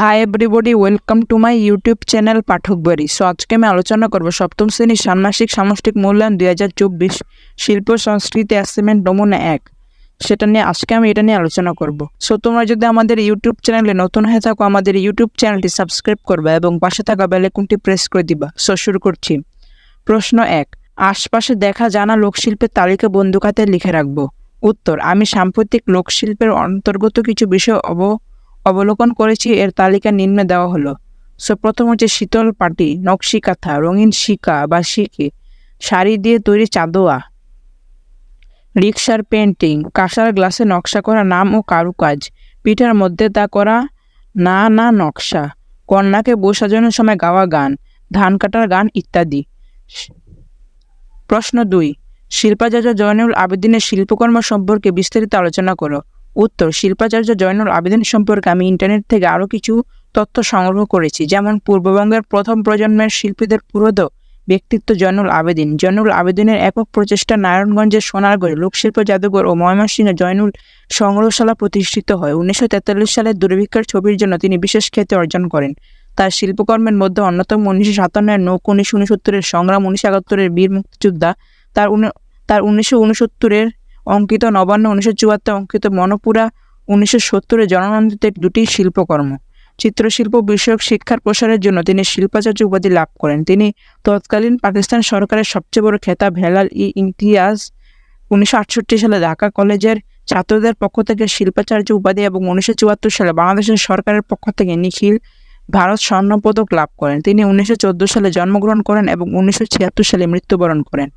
Hi everybody welcome to my YouTube channel Pathak বাড়ি so আজকে আমি আলোচনা করব সপ্তম শ্রেণির ষান্মাসিক সামষ্টিক মূল্যায়ন দুই হাজার চব্বিশ শিল্প, সংস্কৃতি অ্যাসাইনমেন্ট নমুনা এক। সেটা নিয়ে আজকে আমি এটা নিয়ে আলোচনা করব। সো তোমরা যদি আমাদের ইউটিউব চ্যানেলে নতুন হয়ে থাকো, আমাদের ইউটিউব চ্যানেলটি সাবস্ক্রাইব করবে এবং পাশে থাকা বেলেকুনটি প্রেস করে দিবা। সো শুরু করছি। প্রশ্ন এক, আশপাশে দেখা জানা লোকশিল্পের তালিকা বন্ধুখাতে লিখে রাখব। উত্তর, আমি সাম্প্রতিক লোকশিল্পের অন্তর্গত কিছু বিষয় অব অবলোকন করেছি, এর তালিকা নিম্নে দেওয়া হলো। সো প্রথম হচ্ছে শীতল পাটি, নকশি কাঁথা, রঙিন শিকা বা শিকে, শাড়ি দিয়ে তৈরি চাঁদোয়া, রিক্সার পেন্টিং কাঁসার গ্লাসে নকশা করা নাম ও কারুকাজ, পিঠার মধ্যে তা করা না না নকশা, কন্যাকে বউ সাজানোর সময় গাওয়া গান, ধান কাটার গান ইত্যাদি। প্রশ্ন দুই, শিল্পাচার্য জয়নুল আবেদিনের শিল্পকর্ম সম্পর্কে বিস্তারিত আলোচনা করো। উত্তর, শিল্পাচার্য জয়নুল আবেদিন সম্পর্কে আমি ইন্টারনেট থেকে আরও কিছু তথ্য সংগ্রহ করেছি, যেমন পূর্ববঙ্গের প্রথম প্রজন্মের শিল্পীদের পুরোধ ব্যক্তিত্ব জয়নুল আবেদিন। জয়নুল আবেদিনের একক প্রচেষ্টা নারায়ণগঞ্জের সোনারগড়ে লোকশিল্প জাদুঘর ও ময়মনসিংহে জয়নুল সংগ্রহশালা প্রতিষ্ঠিত হয়। উনিশশো তেতাল্লিশ সালে দুর্ভিক্ষের ছবির জন্য তিনি বিশেষ খ্যাতি অর্জন করেন। তার শিল্পকর্মের মধ্যে অন্যতম উনিশশো সাতান্নের নৌক উনিশশো উনসত্তরের সংগ্রাম উনিশশো একাত্তরের বীর মুক্তিযোদ্ধা, তার তার উনিশশো উনসত্তরের অঙ্কিত নবান্ন উনিশশো চুয়াত্তর, অঙ্কিত মনপুরা উনিশশো সত্তরে জননন্দিত দুটি শিল্পকর্ম। চিত্রশিল্প বিষয়ক শিক্ষার প্রসারের জন্য তিনি শিল্পাচার্য উপাধি লাভ করেন। তিনি তৎকালীন পাকিস্তান সরকারের সবচেয়ে বড় খেতাব হেলাল ই ইমতিয়াজ উনিশশো আটষট্টি সালে ঢাকা কলেজের ছাত্রদের পক্ষ থেকে শিল্পাচার্য উপাধি এবং উনিশশো চুয়াত্তর সালে বাংলাদেশের সরকারের পক্ষ থেকে নিখিল ভারত স্বর্ণপদক লাভ করেন। তিনি উনিশশো চোদ্দ সালে জন্মগ্রহণ করেন এবং উনিশশো ছিয়াত্তর সালে মৃত্যুবরণ করেন।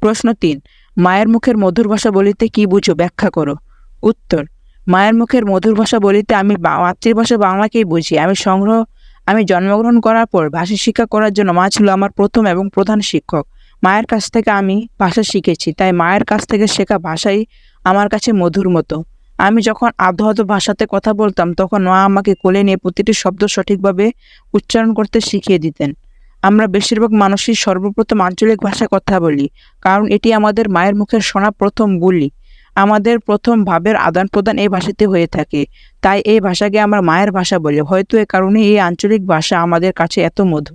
প্রশ্ন তিন মায়ের মুখের মধুর ভাষা বলিতে কি বুঝো? ব্যাখ্যা করো। উত্তর, মায়ের মুখের মধুর ভাষা বলিতে আমি মাতৃভাষা বাংলাকেই বুঝি। আমি সংগ্রহ, আমি জন্মগ্রহণ করার পর ভাষা শিক্ষা করার জন্য মা ছিল আমার প্রথম এবং প্রধান শিক্ষক। মায়ের কাছ থেকে আমি ভাষা শিখেছি, তাই মায়ের কাছ থেকে শেখা ভাষাই আমার কাছে মধুর মতো। আমি যখন আধো ভাষাতে কথা বলতাম, তখন মা আমাকে কোলে নিয়ে প্রতিটি শব্দ সঠিকভাবে উচ্চারণ করতে শিখিয়ে দিতেন। আমরা বেশিরভাগ মানুষই সর্বপ্রথম আঞ্চলিক ভাষায় কথা বলি, কারণ এটি আমাদের মায়ের মুখের শোনা প্রথম বলি। আমাদের প্রথম ভাবের আদান প্রদান এই ভাষাতে হয়ে থাকে। তাই এই ভাষাকে আমরা মায়ের ভাষা বলি। হয়তো এ কারণে এই আঞ্চলিক ভাষা আমাদের কাছে এত মধু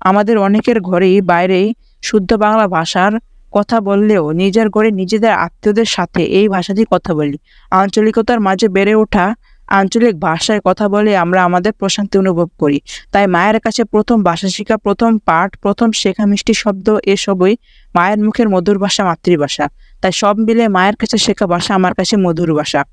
আমাদের অনেকের ঘরেই, বাইরেই শুদ্ধ বাংলা ভাষার কথা বললেও নিজের ঘরে নিজেদের আত্মীয়দের সাথে এই ভাষাতেই কথা বলি। আঞ্চলিকতার মাঝে বেড়ে ওঠা আঞ্চলিক ভাষায় কথা বলে আমরা আমাদের প্রশান্তি অনুভব করি। তাই মায়ের কাছে প্রথম ভাষা শেখা প্রথম পাঠ, প্রথম শেখা মিষ্টি শব্দ এসবই মায়ের মুখের মধুর ভাষা, মাতৃভাষা। তাই সব মিলে মায়ের কাছে শেখা ভাষা আমার কাছে মধুর ভাষা।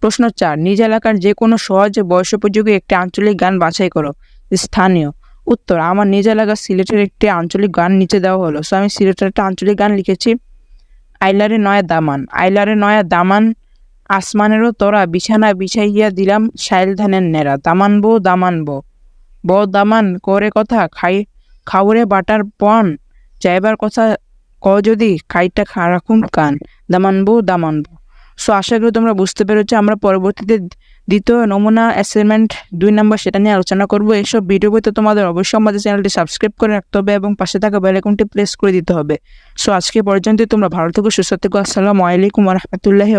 প্রশ্ন চার, নিজ এলাকার যে কোনো সহজে বয়সোপযোগী একটি আঞ্চলিক গান বাছাই করো। স্থানীয়। উত্তর, আমার নিজ এলাকা সিলেটের একটি আঞ্চলিক গান নিচে দেওয়া হলো। সো আমি সিলেটের একটা আঞ্চলিক গান লিখেছি। আইলারে নয়া দামান। আইলারে নয়া দামান আসমানেরও তোরা বিছানা বিছাইয়া দিলাম শাইল ধানের নেড়া। দামান বউ দামান বউ। বউ, দামান, করে কথা, খাই, খাউরে বাটার পন যাইবার কথা ক যদি, খাইটা রাখুম কান। দামান বউ দামান বউ। সো, আশা করি তোমরা বুঝতে পেরেছ, আমরা পরবর্তীতে দ্বিতীয় নমুনা অ্যাসাইনমেন্ট দুই নম্বর সেটা নিয়ে আলোচনা করব। এইসব ভিডিও তোমাদের অবশ্যই আমাদের চ্যানেলটি সাবস্ক্রাইব করে রাখতে হবে এবং পাশে থাকা বেল আইকনটি প্রেস করে দিতে হবে। সো, আজকে পর্যন্ত তোমরা ভালো থেকো, সুস্থ থেকো। আসসালামু আলাইকুম রহমতুল্লাহি